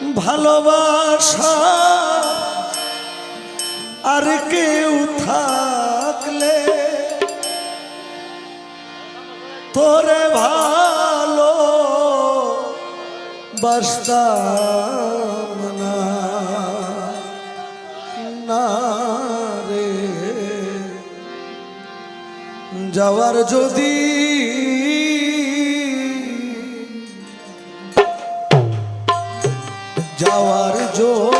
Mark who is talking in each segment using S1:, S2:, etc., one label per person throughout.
S1: ভালোবাসা আর কেউ থাকলে তোরে ভালো বাসতাম না রে যাওয়ার যদি যাওয়ার জোর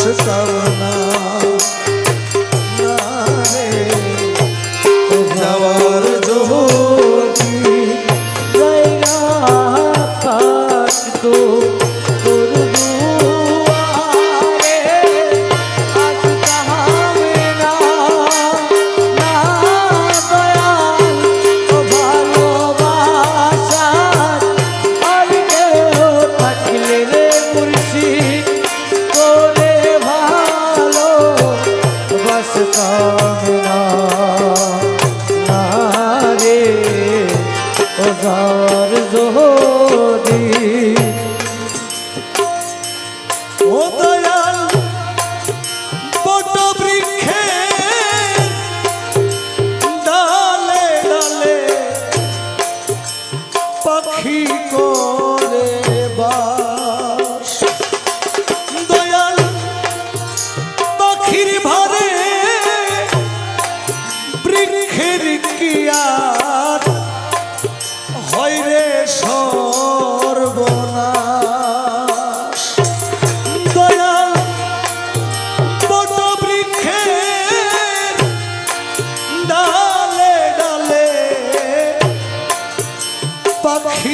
S1: Sitavana কাঁদে না রে ও গাওয়া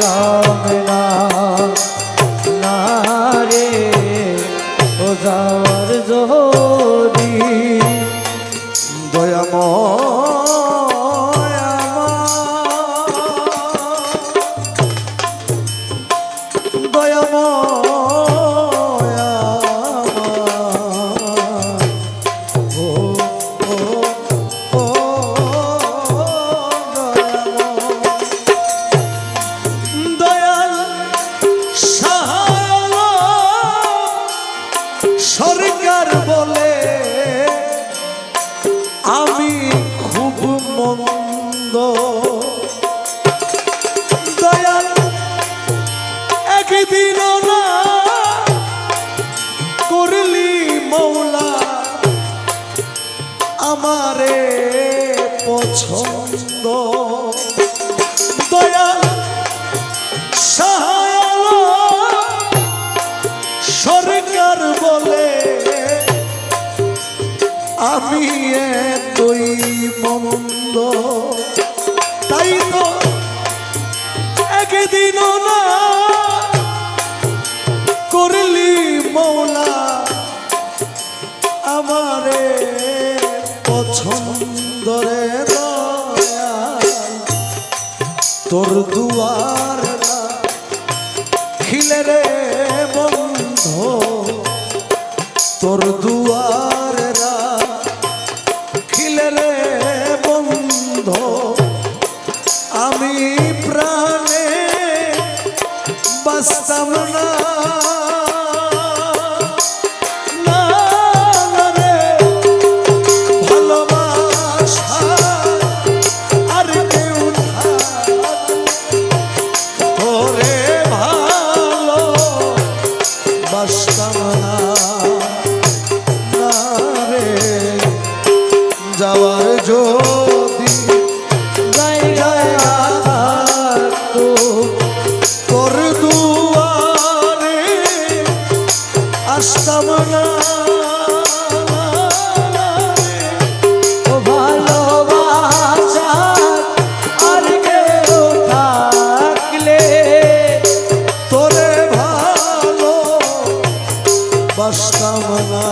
S1: কামে না রে ও যাওয়ার যদি দয়াময় দয়াময় আমি তুই মন্দ তাই তো একদিন না করলি মৌলা আমারে পছন্দরে তোর দুয়ার খিলে রে বন্ধ। তোর দুয়ার todo. আসতাম না